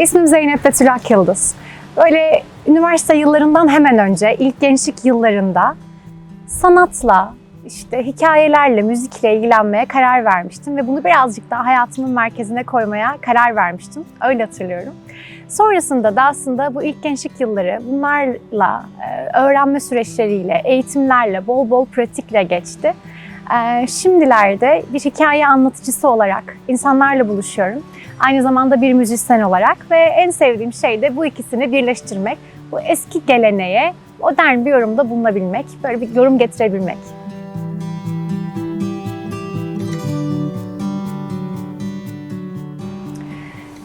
İsmim Zeynep Betül Ak Yıldız. Böyle üniversite yıllarından hemen önce, ilk gençlik yıllarında sanatla, işte hikayelerle, müzikle ilgilenmeye karar vermiştim ve bunu birazcık daha hayatımın merkezine koymaya karar vermiştim. Öyle hatırlıyorum. Sonrasında da aslında bu ilk gençlik yılları bunlarla, e, öğrenme süreçleriyle, eğitimlerle, bol bol pratikle geçti. E, Şimdilerde bir hikaye anlatıcısı olarak insanlarla buluşuyorum. Aynı zamanda bir müzisyen olarak ve en sevdiğim şey de bu ikisini birleştirmek. Bu eski geleneğe modern bir yorumda bulunabilmek, böyle bir yorum getirebilmek.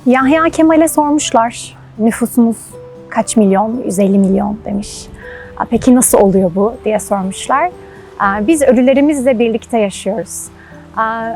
Yahya Kemal'e sormuşlar nüfusumuz kaç milyon? 150 milyon demiş. "Aa, Peki nasıl oluyor bu diye sormuşlar. Biz ölülerimizle birlikte yaşıyoruz.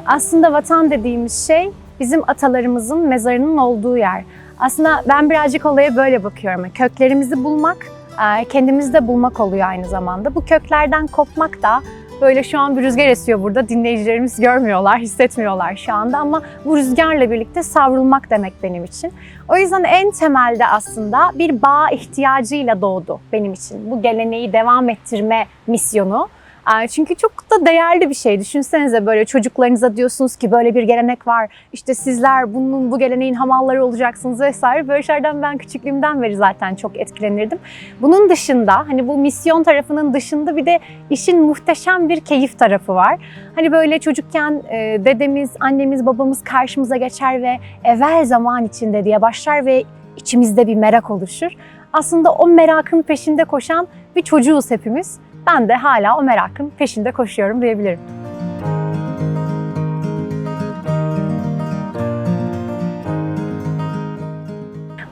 Aslında vatan dediğimiz şey bizim atalarımızın mezarının olduğu yer. Aslında ben birazcık olaya böyle bakıyorum. Köklerimizi bulmak, e, kendimizi de bulmak oluyor aynı zamanda. Bu köklerden kopmak da böyle şu an bir rüzgar esiyor burada. Dinleyicilerimiz görmüyorlar, hissetmiyorlar şu anda ama bu rüzgarla birlikte savrulmak demek benim için. O yüzden en temelde aslında bir bağ ihtiyacıyla doğdu benim için. Bu geleneği devam ettirme misyonu. Aa, Çünkü çok da değerli bir şey. Düşünsenize böyle çocuklarınıza diyorsunuz ki böyle bir gelenek var. İşte sizler bunun bu geleneğin hamalları olacaksınız vesaire. Böyle şeylerden ben küçüklüğümden beri zaten çok etkilenirdim. Bunun dışında hani bu misyon tarafının dışında bir de işin muhteşem bir keyif tarafı var. Hani böyle çocukken e, dedemiz, annemiz, babamız karşımıza geçer ve evvel zaman içinde diye başlar ve içimizde bir merak oluşur. Aslında o merakın peşinde koşan bir çocuğuz hepimiz. Ben de hala o merakın peşinde koşuyorum diyebilirim.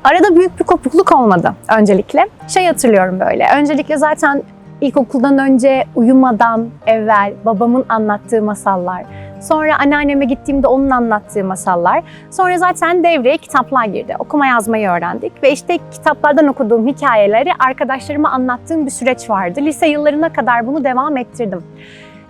Arada büyük bir kopukluk olmadı öncelikle. Şey hatırlıyorum böyle. Öncelikle zaten ilkokuldan önce uyumadan evvel babamın anlattığı masallar. Sonra anneanneme gittiğimde onun anlattığı masallar. Sonra zaten devreye kitaplar girdi. Okuma yazmayı öğrendik ve işte kitaplardan okuduğum hikayeleri arkadaşlarıma anlattığım bir süreç vardı. Lise yıllarına kadar bunu devam ettirdim.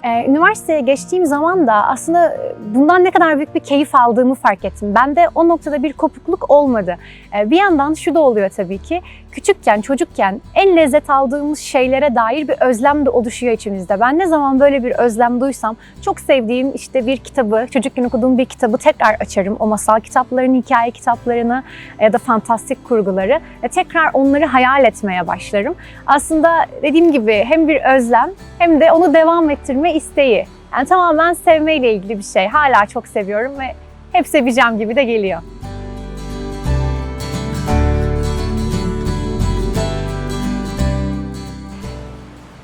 Ee, üniversiteye geçtiğim zaman da aslında e, bundan ne kadar büyük bir keyif aldığımı fark ettim. Bende o noktada bir kopukluk olmadı. Ee, bir yandan şu da oluyor tabii ki. Küçükken, çocukken en lezzet aldığımız şeylere dair bir özlem de oluşuyor içimizde. Ben ne zaman böyle bir özlem duysam çok sevdiğim işte bir kitabı, çocukken okuduğum bir kitabı tekrar açarım. O masal kitaplarını, hikaye kitaplarını ya da fantastik kurguları tekrar onları hayal etmeye başlarım. Aslında dediğim gibi hem bir özlem hem de onu devam ettirme isteği. Yani tamamen sevmeyle ilgili bir şey. Hala çok seviyorum ve hep seveceğim gibi de geliyor.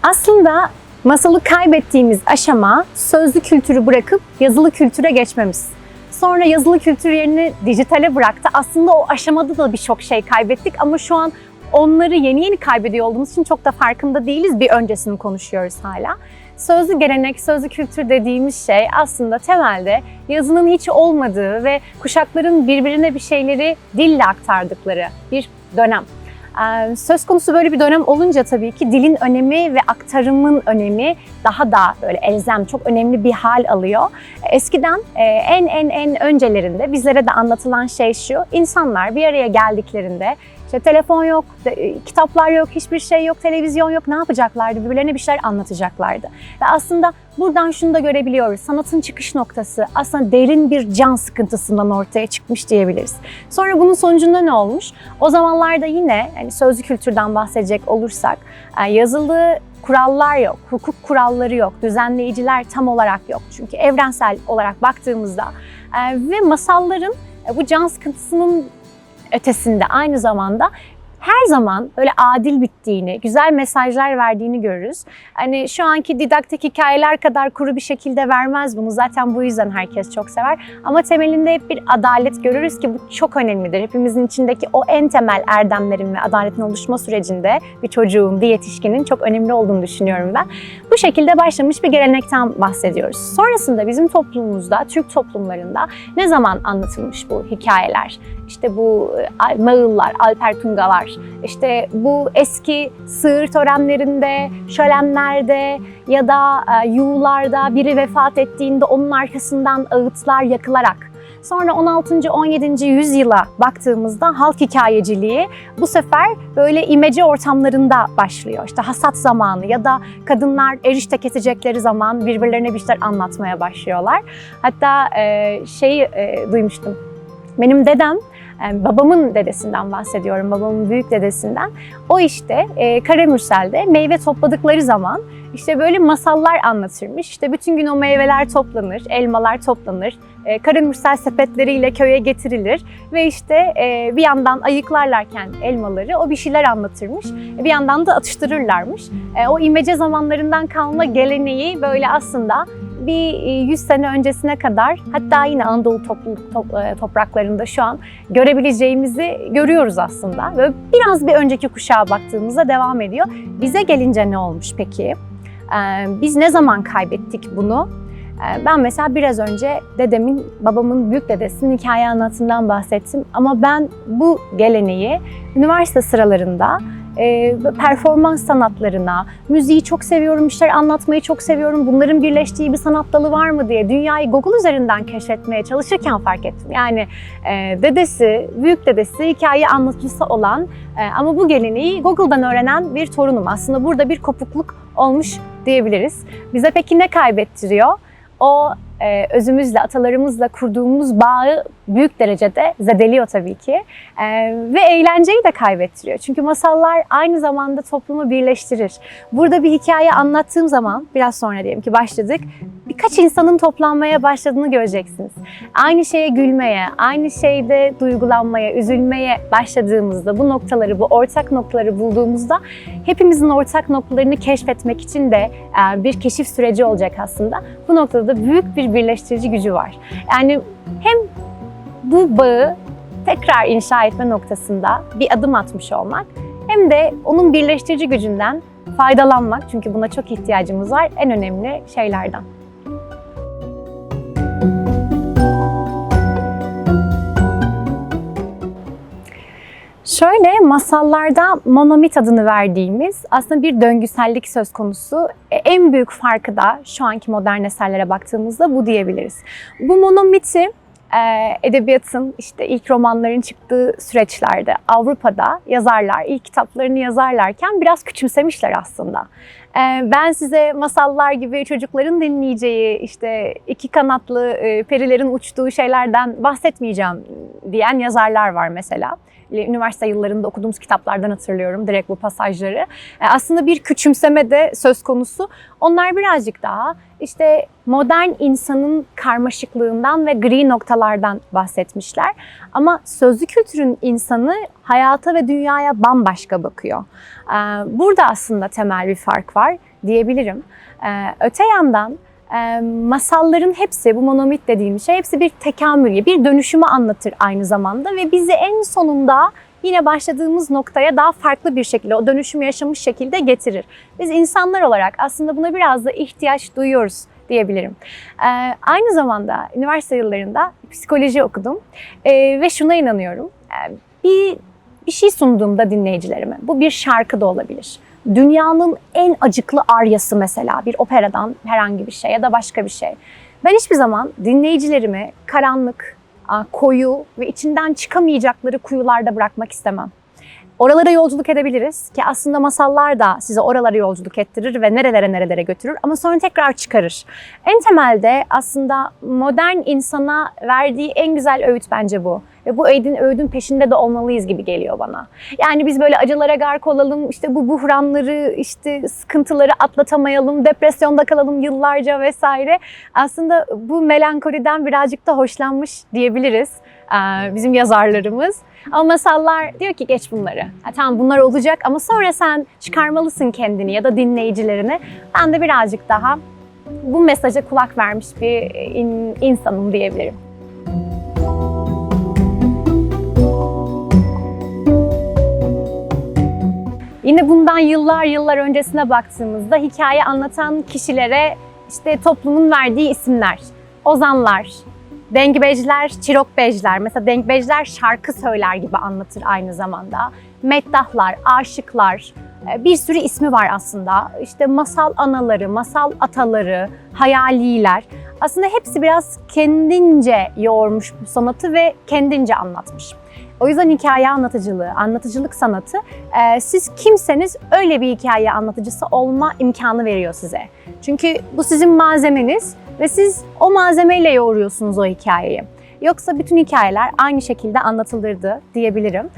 Aslında masalı kaybettiğimiz aşama sözlü kültürü bırakıp yazılı kültüre geçmemiz. Sonra yazılı kültür yerini dijitale bıraktı. Aslında o aşamada da birçok şey kaybettik ama şu an onları yeni yeni kaybediyor olduğumuz için çok da farkında değiliz. Bir öncesini konuşuyoruz hala. Sözlü gelenek, sözlü kültür dediğimiz şey aslında temelde yazının hiç olmadığı ve kuşakların birbirine bir şeyleri dille aktardıkları bir dönem. Ee, Söz konusu böyle bir dönem olunca tabii ki dilin önemi ve aktarımın önemi daha da böyle elzem, çok önemli bir hal alıyor. Eskiden e, en en en öncelerinde bizlere de anlatılan şey şu, insanlar bir araya geldiklerinde işte telefon yok, e, kitaplar yok, hiçbir şey yok, televizyon yok. Ne yapacaklardı? Birbirlerine bir şeyler anlatacaklardı. Ve aslında buradan şunu da görebiliyoruz. Sanatın çıkış noktası aslında derin bir can sıkıntısından ortaya çıkmış diyebiliriz. Sonra bunun sonucunda ne olmuş? O zamanlarda yine hani sözlü kültürden bahsedecek olursak e, yazılı kurallar yok, hukuk kuralları yok, düzenleyiciler tam olarak yok. Çünkü evrensel olarak baktığımızda e, ve masalların bu can sıkıntısının ötesinde aynı zamanda her zaman böyle adil bittiğini, güzel mesajlar verdiğini görürüz. Hani şu anki didaktik hikayeler kadar kuru bir şekilde vermez bunu. Zaten bu yüzden herkes çok sever. Ama temelinde hep bir adalet görürüz ki bu çok önemlidir. Hepimizin içindeki o en temel erdemlerin ve adaletin oluşma sürecinde bir çocuğun, bir yetişkinin çok önemli olduğunu düşünüyorum ben. Bu şekilde başlamış bir gelenekten bahsediyoruz. Sonrasında bizim toplumumuzda, Türk toplumlarında ne zaman anlatılmış bu hikayeler? İşte bu e, Mağıllar, Alper Tungalar, işte bu eski sığır törenlerinde, şölenlerde ya da e, yuğularda biri vefat ettiğinde onun arkasından ağıtlar yakılarak Sonra 16. 17. yüzyıla baktığımızda halk hikayeciliği bu sefer böyle imece ortamlarında başlıyor. İşte hasat zamanı ya da kadınlar erişte kesecekleri zaman birbirlerine bir şeyler anlatmaya başlıyorlar. Hatta e, şeyi e, duymuştum. Benim dedem babamın dedesinden bahsediyorum, babamın büyük dedesinden. O işte e, Karamürsel'de meyve topladıkları zaman işte böyle masallar anlatırmış. İşte bütün gün o meyveler toplanır, elmalar toplanır. E, Karamürsel sepetleriyle köye getirilir ve işte e, bir yandan ayıklarlarken elmaları o bir şeyler anlatırmış. Bir yandan da atıştırırlarmış. E, o imece zamanlarından kalma geleneği böyle aslında bir 100 sene öncesine kadar hatta yine Anadolu topluluk, top, e, topraklarında şu an görebileceğimizi görüyoruz aslında. Ve biraz bir önceki kuşağa baktığımızda devam ediyor. Bize gelince ne olmuş peki? Ee, biz ne zaman kaybettik bunu? Ben mesela biraz önce dedemin, babamın büyük dedesinin hikaye anlatımından bahsettim. Ama ben bu geleneği üniversite sıralarında e, performans sanatlarına, müziği çok seviyorum, işler anlatmayı çok seviyorum, bunların birleştiği bir sanat dalı var mı diye dünyayı Google üzerinden keşfetmeye çalışırken fark ettim. Yani e, dedesi, büyük dedesi hikaye anlatıcısı olan e, ama bu geleneği Google'dan öğrenen bir torunum. Aslında burada bir kopukluk olmuş diyebiliriz. Bize peki ne kaybettiriyor? O e, özümüzle, atalarımızla kurduğumuz bağı büyük derecede zedeliyor tabii ki. E, ve eğlenceyi de kaybettiriyor. Çünkü masallar aynı zamanda toplumu birleştirir. Burada bir hikaye anlattığım zaman, biraz sonra diyelim ki başladık, birkaç insanın toplanmaya başladığını göreceksiniz. Aynı şeye gülmeye, aynı şeyde duygulanmaya, üzülmeye başladığımızda, bu noktaları, bu ortak noktaları bulduğumuzda hepimizin ortak noktalarını keşfetmek için de e, bir keşif süreci olacak aslında. Bu noktada da büyük bir birleştirici gücü var. Yani hem bu bağı tekrar inşa etme noktasında bir adım atmış olmak hem de onun birleştirici gücünden faydalanmak çünkü buna çok ihtiyacımız var en önemli şeylerden. Şöyle masallarda monomit adını verdiğimiz aslında bir döngüsellik söz konusu. E, En büyük farkı da şu anki modern eserlere baktığımızda bu diyebiliriz. Bu monomiti edebiyatın işte ilk romanların çıktığı süreçlerde Avrupa'da yazarlar ilk kitaplarını yazarlarken biraz küçümsemişler aslında. E, Ben size masallar gibi çocukların dinleyeceği işte iki kanatlı e, perilerin uçtuğu şeylerden bahsetmeyeceğim diyen yazarlar var mesela üniversite yıllarında okuduğumuz kitaplardan hatırlıyorum direkt bu pasajları. E, Aslında bir küçümseme de söz konusu. Onlar birazcık daha işte modern insanın karmaşıklığından ve gri noktalardan bahsetmişler. Ama sözlü kültürün insanı hayata ve dünyaya bambaşka bakıyor. E, Burada aslında temel bir fark var diyebilirim. E, Öte yandan e, masalların hepsi, bu monomit dediğim şey hepsi bir tekamül, bir dönüşümü anlatır aynı zamanda ve bizi en sonunda yine başladığımız noktaya daha farklı bir şekilde, o dönüşümü yaşamış şekilde getirir. Biz insanlar olarak aslında buna biraz da ihtiyaç duyuyoruz diyebilirim. E, aynı zamanda üniversite yıllarında psikoloji okudum E, ve şuna inanıyorum. E, bir bir şey sunduğumda dinleyicilerime, bu bir şarkı da olabilir. Dünyanın en acıklı aryası mesela bir operadan herhangi bir şey ya da başka bir şey. Ben hiçbir zaman dinleyicilerimi karanlık, koyu ve içinden çıkamayacakları kuyularda bırakmak istemem. Oralara yolculuk edebiliriz ki aslında masallar da size oralara yolculuk ettirir ve nerelere nerelere götürür ama sonra tekrar çıkarır. En temelde aslında modern insana verdiği en güzel öğüt bence bu. Ve bu öğüdün, öğüdün peşinde de olmalıyız gibi geliyor bana. Yani biz böyle acılara gark olalım, işte bu buhranları, işte sıkıntıları atlatamayalım, depresyonda kalalım yıllarca vesaire. Aslında bu melankoliden birazcık da hoşlanmış diyebiliriz bizim yazarlarımız. Ama masallar diyor ki geç bunları. Ha, tamam bunlar olacak ama sonra sen çıkarmalısın kendini ya da dinleyicilerini. Ben de birazcık daha bu mesaja kulak vermiş bir in- insanım diyebilirim. Yine bundan yıllar yıllar öncesine baktığımızda hikaye anlatan kişilere işte toplumun verdiği isimler. Ozanlar, Dengbejler, Çirokbejler. Mesela Dengbejler şarkı söyler gibi anlatır aynı zamanda. Meddahlar, aşıklar, e, bir sürü ismi var aslında. İşte masal anaları, masal ataları, hayaliler. Aslında hepsi biraz kendince yoğurmuş bu sanatı ve kendince anlatmış. O yüzden hikaye anlatıcılığı, anlatıcılık sanatı e, siz kimseniz öyle bir hikaye anlatıcısı olma imkanı veriyor size. Çünkü bu sizin malzemeniz ve siz o malzemeyle yoğuruyorsunuz o hikayeyi. Yoksa bütün hikayeler aynı şekilde anlatılırdı diyebilirim.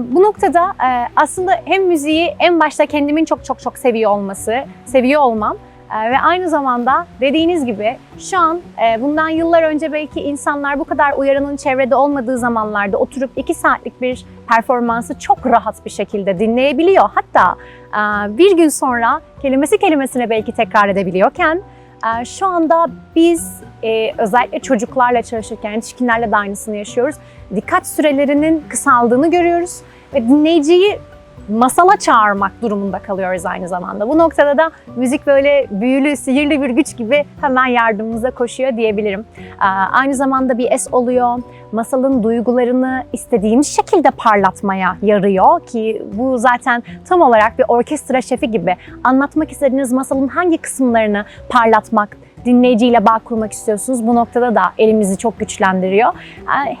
Bu noktada e, aslında hem müziği en başta kendimin çok çok çok seviyor olması, seviyor olmam e, ve aynı zamanda dediğiniz gibi şu an e, bundan yıllar önce belki insanlar bu kadar uyaranın çevrede olmadığı zamanlarda oturup iki saatlik bir performansı çok rahat bir şekilde dinleyebiliyor. Hatta bir gün sonra kelimesi kelimesine belki tekrar edebiliyorken şu anda biz e, özellikle çocuklarla çalışırken yetişkinlerle de aynısını yaşıyoruz. Dikkat sürelerinin kısaldığını görüyoruz ve dinleyiciyi masala çağırmak durumunda kalıyoruz aynı zamanda. Bu noktada da müzik böyle büyülü, sihirli bir güç gibi hemen yardımımıza koşuyor diyebilirim. Aynı zamanda bir es oluyor. Masalın duygularını istediğimiz şekilde parlatmaya yarıyor ki bu zaten tam olarak bir orkestra şefi gibi anlatmak istediğiniz masalın hangi kısımlarını parlatmak, dinleyiciyle bağ kurmak istiyorsunuz. Bu noktada da elimizi çok güçlendiriyor.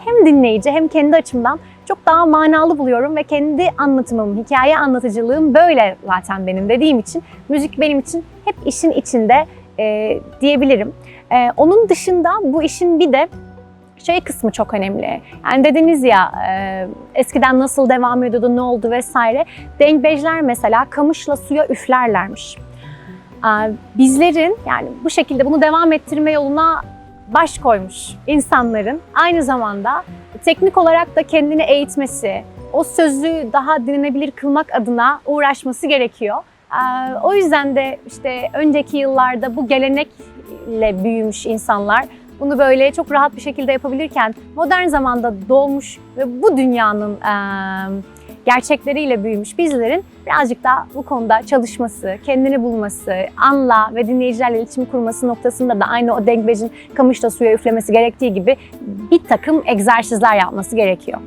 Hem dinleyici hem kendi açımdan çok daha manalı buluyorum ve kendi anlatımım, hikaye anlatıcılığım böyle zaten benim dediğim için müzik benim için hep işin içinde e, diyebilirim. E, onun dışında bu işin bir de şey kısmı çok önemli. Yani dediniz ya e, eskiden nasıl devam ediyordu, ne oldu vesaire. Dengbejler mesela kamışla suya üflerlermiş. E, bizlerin yani bu şekilde bunu devam ettirme yoluna baş koymuş insanların aynı zamanda teknik olarak da kendini eğitmesi, o sözü daha dinlenebilir kılmak adına uğraşması gerekiyor. Ee, O yüzden de işte önceki yıllarda bu gelenekle büyümüş insanlar bunu böyle çok rahat bir şekilde yapabilirken modern zamanda doğmuş ve bu dünyanın gerçekleriyle büyümüş bizlerin birazcık daha bu konuda çalışması, kendini bulması, anla ve dinleyicilerle iletişim kurması noktasında da aynı o dengbejin kamışla suya üflemesi gerektiği gibi bir takım egzersizler yapması gerekiyor.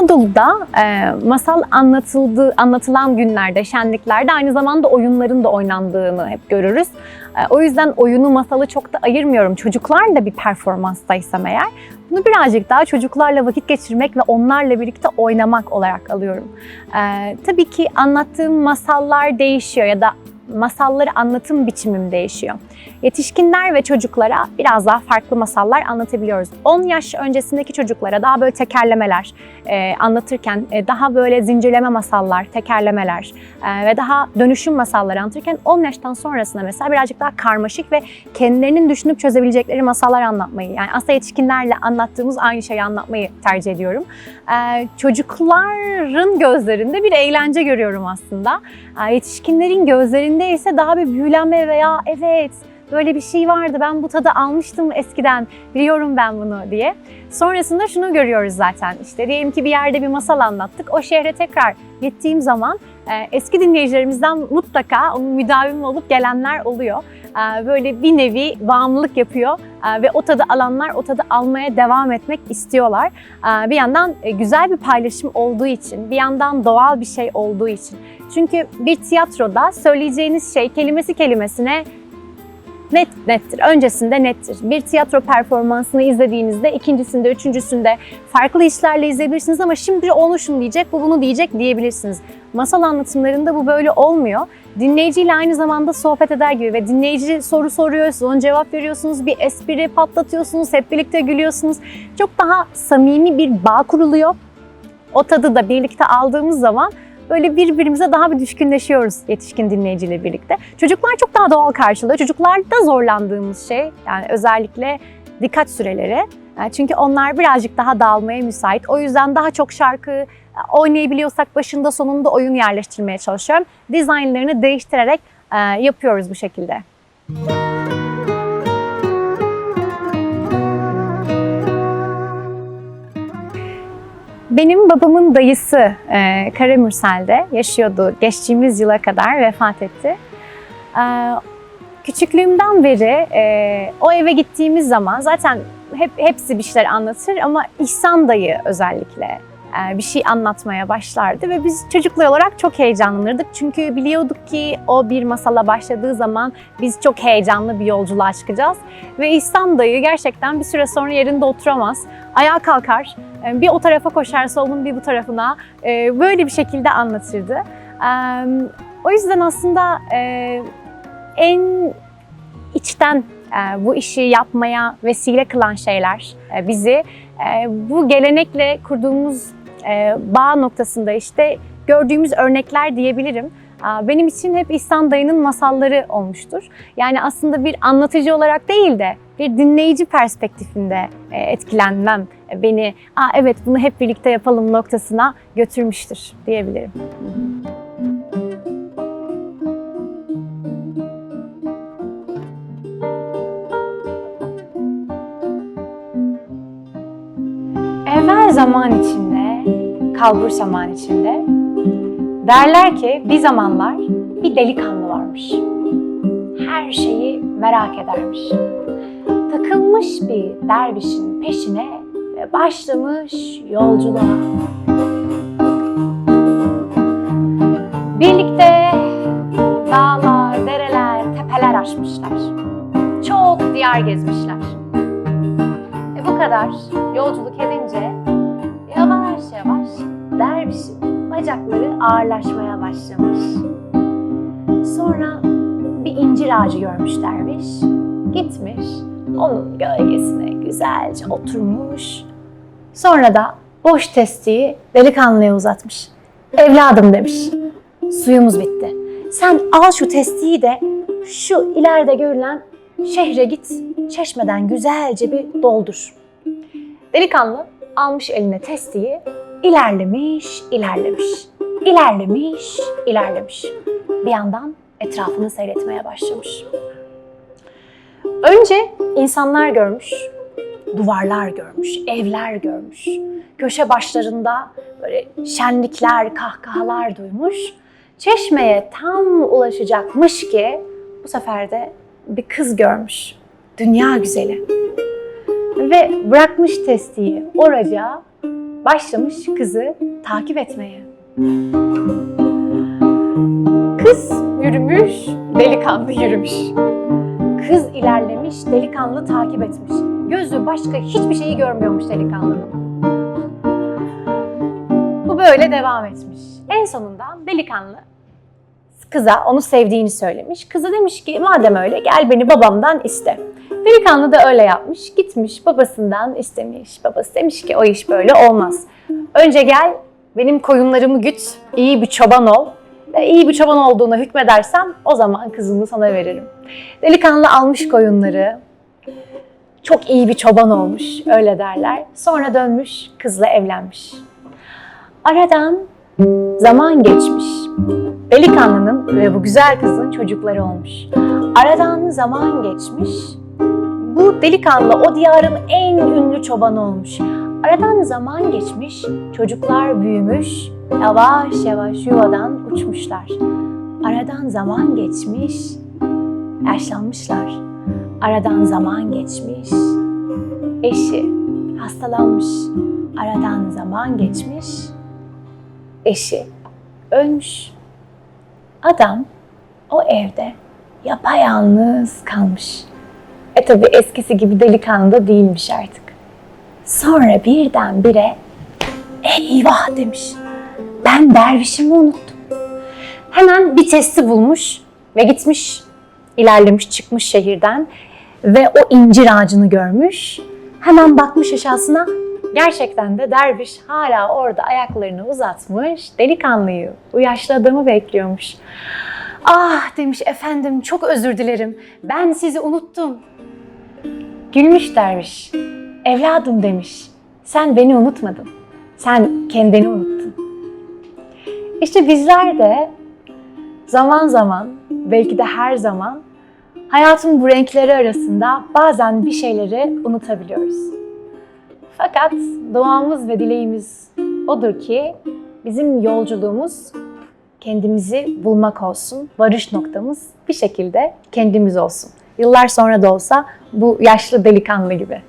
Anadolu'da e, masal anlatıldığı, anlatılan günlerde, şenliklerde aynı zamanda oyunların da oynandığını hep görürüz. E, o yüzden oyunu, masalı çok da ayırmıyorum. Çocuklar da bir performanstaysam eğer, bunu birazcık daha çocuklarla vakit geçirmek ve onlarla birlikte oynamak olarak alıyorum. E, tabii ki anlattığım masallar değişiyor ya da masalları anlatım biçimim değişiyor. Yetişkinler ve çocuklara biraz daha farklı masallar anlatabiliyoruz. 10 yaş öncesindeki çocuklara daha böyle tekerlemeler e, anlatırken, e, daha böyle zincirleme masallar, tekerlemeler e, ve daha dönüşüm masalları anlatırken 10 yaştan sonrasında mesela birazcık daha karmaşık ve kendilerinin düşünüp çözebilecekleri masallar anlatmayı, yani aslında yetişkinlerle anlattığımız aynı şeyi anlatmayı tercih ediyorum. E, çocukların gözlerinde bir eğlence görüyorum aslında. E, yetişkinlerin gözlerinde ise daha bir büyülenme veya evet böyle bir şey vardı ben bu tadı almıştım eskiden biliyorum ben bunu diye. Sonrasında şunu görüyoruz zaten işte diyelim ki bir yerde bir masal anlattık o şehre tekrar gittiğim zaman e, eski dinleyicilerimizden mutlaka onun müdavimi olup gelenler oluyor. E, Böyle bir nevi bağımlılık yapıyor e, ve o tadı alanlar o tadı almaya devam etmek istiyorlar. E, Bir yandan e, güzel bir paylaşım olduğu için, bir yandan doğal bir şey olduğu için. Çünkü bir tiyatroda söyleyeceğiniz şey kelimesi kelimesine net nettir. Öncesinde nettir. Bir tiyatro performansını izlediğinizde ikincisinde, üçüncüsünde farklı işlerle izleyebilirsiniz ama şimdi onu şunu diyecek, bu bunu diyecek diyebilirsiniz. Masal anlatımlarında bu böyle olmuyor. Dinleyiciyle aynı zamanda sohbet eder gibi ve dinleyici soru soruyor, siz ona cevap veriyorsunuz, bir espri patlatıyorsunuz, hep birlikte gülüyorsunuz. Çok daha samimi bir bağ kuruluyor. O tadı da birlikte aldığımız zaman böyle birbirimize daha bir düşkünleşiyoruz yetişkin dinleyiciyle birlikte. Çocuklar çok daha doğal karşılıyor. Çocuklarda zorlandığımız şey yani özellikle dikkat süreleri. Çünkü onlar birazcık daha dağılmaya müsait. O yüzden daha çok şarkı e, oynayabiliyorsak başında sonunda oyun yerleştirmeye çalışıyorum. Dizaynlarını değiştirerek e, yapıyoruz bu şekilde. Benim babamın dayısı e, Karamürsel'de yaşıyordu. Geçtiğimiz yıla kadar vefat etti. E, küçüklüğümden beri e, o eve gittiğimiz zaman zaten hep hepsi bir şeyler anlatır ama İhsan dayı özellikle bir şey anlatmaya başlardı ve biz çocuklar olarak çok heyecanlanırdık. Çünkü biliyorduk ki o bir masala başladığı zaman biz çok heyecanlı bir yolculuğa çıkacağız. Ve İhsan dayı gerçekten bir süre sonra yerinde oturamaz. Ayağa kalkar, e, bir o tarafa koşar, solun bir bu tarafına. E, Böyle bir şekilde anlatırdı. E, O yüzden aslında e, en içten e, bu işi yapmaya vesile kılan şeyler e, bizi e, bu gelenekle kurduğumuz e, bağ noktasında işte gördüğümüz örnekler diyebilirim. Benim için hep İhsan Dayı'nın masalları olmuştur. Yani aslında bir anlatıcı olarak değil de bir dinleyici perspektifinde e, etkilenmem e, beni Aa, evet bunu hep birlikte yapalım noktasına götürmüştür diyebilirim. Evvel zaman içinde, kalbur zaman içinde derler ki bir zamanlar bir delikanlı varmış. Her şeyi merak edermiş. Takılmış bir dervişin peşine ve başlamış yolculuğa. Birlikte dağlar, dereler, tepeler aşmışlar. Çok diyar gezmişler. E bu kadar yolculuk edince bacakları ağırlaşmaya başlamış. Sonra bir incir ağacı görmüş derviş. Gitmiş, onun gölgesine güzelce oturmuş. Sonra da boş testiyi delikanlıya uzatmış. Evladım demiş, suyumuz bitti. Sen al şu testiyi de şu ileride görülen şehre git, çeşmeden güzelce bir doldur. Delikanlı almış eline testiyi, ilerlemiş, ilerlemiş, ilerlemiş, ilerlemiş. Bir yandan etrafını seyretmeye başlamış. Önce insanlar görmüş, duvarlar görmüş, evler görmüş. Köşe başlarında böyle şenlikler, kahkahalar duymuş. Çeşmeye tam ulaşacakmış ki bu sefer de bir kız görmüş. Dünya güzeli. Ve bırakmış testiyi oraca başlamış kızı takip etmeye. Kız yürümüş, delikanlı yürümüş. Kız ilerlemiş, delikanlı takip etmiş. Gözü başka hiçbir şeyi görmüyormuş delikanlının. Bu böyle devam etmiş. En sonunda delikanlı kıza onu sevdiğini söylemiş. Kızı demiş ki madem öyle gel beni babamdan iste. Delikanlı da öyle yapmış. Gitmiş babasından istemiş. Babası demiş ki o iş böyle olmaz. Önce gel benim koyunlarımı güt, iyi bir çoban ol. Ve iyi bir çoban olduğuna hükmedersem o zaman kızımı sana veririm. Delikanlı almış koyunları. Çok iyi bir çoban olmuş öyle derler. Sonra dönmüş kızla evlenmiş. Aradan zaman geçmiş. Delikanlının ve bu güzel kızın çocukları olmuş. Aradan zaman geçmiş. Bu delikanlı o diyarın en ünlü çobanı olmuş. Aradan zaman geçmiş, çocuklar büyümüş, yavaş yavaş yuvadan uçmuşlar. Aradan zaman geçmiş, yaşlanmışlar. Aradan zaman geçmiş, eşi hastalanmış. Aradan zaman geçmiş, eşi ölmüş. Adam o evde yapayalnız kalmış. E tabi eskisi gibi delikanlı da değilmiş artık. Sonra birdenbire eyvah demiş. Ben dervişimi unuttum. Hemen bir testi bulmuş ve gitmiş, ilerlemiş, çıkmış şehirden ve o incir ağacını görmüş. Hemen bakmış aşağısına. Gerçekten de derviş hala orada ayaklarını uzatmış, delikanlıyı, bu bekliyormuş. Ah demiş efendim çok özür dilerim. Ben sizi unuttum. Gülmüş derviş. Evladım demiş. Sen beni unutmadın. Sen kendini unuttun. İşte bizler de zaman zaman, belki de her zaman hayatın bu renkleri arasında bazen bir şeyleri unutabiliyoruz. Fakat duamız ve dileğimiz odur ki bizim yolculuğumuz kendimizi bulmak olsun. Varış noktamız bir şekilde kendimiz olsun. Yıllar sonra da olsa bu yaşlı delikanlı gibi.